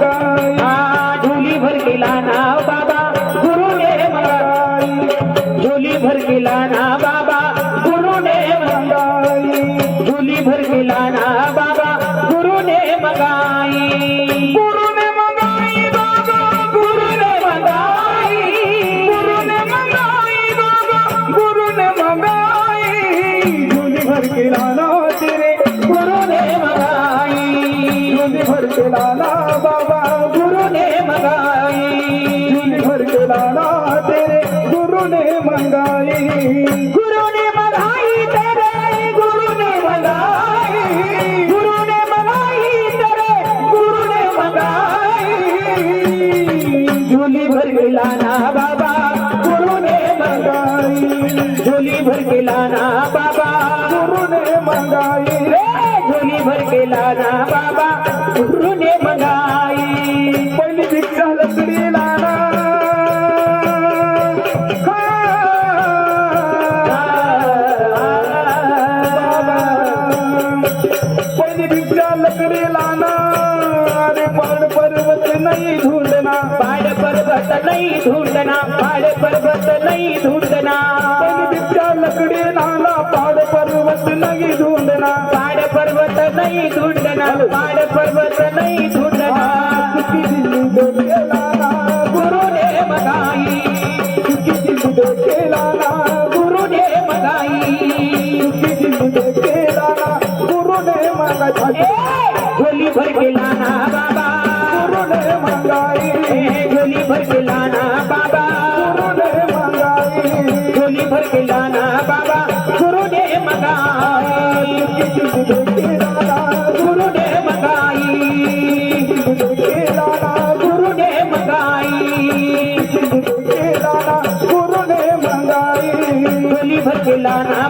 झोली भर के लाना बाबा, गुरु ने मंगाई। झोली भर के लाना बाबा, गुरु ने मंगाई। झोली भर के लाना बाबा, गुरु ने मंगाई। गुरु ने मंगाई ने मंगाई। गुरु ने मंगाई बाबा भर के लाना गुरु ने मंगाई। भर के लाना तेरे गुरु ने मंगाई। गुरु ने मंगाई तेरे गुरु ने मंगाई। गुरु ने मंगाई तेरे गुरु ने मंगाई। झोली भर के लाना बाबा गुरु ने मंगाई। झोली भर के लाना बाबा गुरु ने मंगाई। रे झोली भर के लाना बाबा गुरु ने मंगाई। पहिली भिक्षा लकडी पहिली भिक्षा लकडी लाना अरे पहाड़ पर्वत नहीं ढूंढना पहाड़ पर्वत नहीं ढूंढना पहाड़ पर्वत नहीं ढूंढना पहिली भिक्षा लकडी लाना. पहाड़ पर्वत नहीं ढूंढना पहाड़ पर्वत नहीं ढूंढना पहाड़ पर्वत भर के लाना बाबा गुरु ने मंगाई झोली भर के लाना बाबा गुरु ने मंगाई गुरु ने मंगाई गुरु ने मंगाई झोली भर के लाना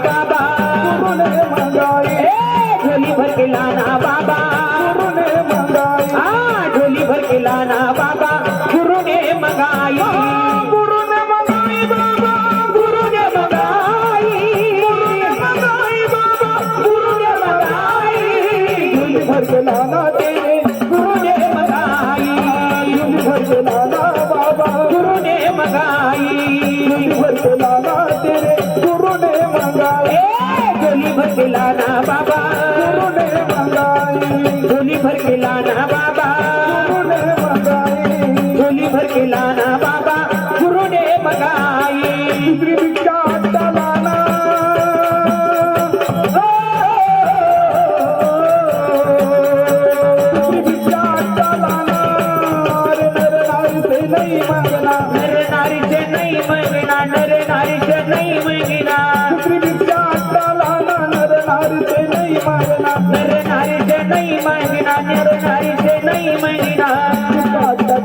लाना बाबा गुरु ने मंगाई। झोली भर तेरे गुरु ने मंगाई गोली भर के लाना बाबा। गुरु ने मंगाई झोली भर के लाना बाबा। गुरु ने मंगाई झोली भर के लाना बाबा। गुरु ने मंगाई।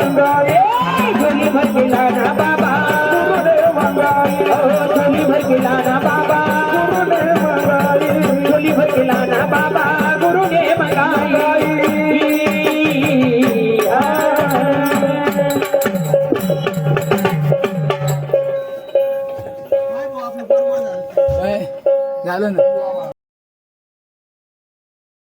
వందాయే ధ్వని భక్తి లానా బాబా. గురుదేవ్ వందాయే ధ్వని భక్తి లానా బాబా. గురుదేవ్ వందాయే ధ్వని భక్తి లానా బాబా. గురుదేవ్ వందాయే झालं ना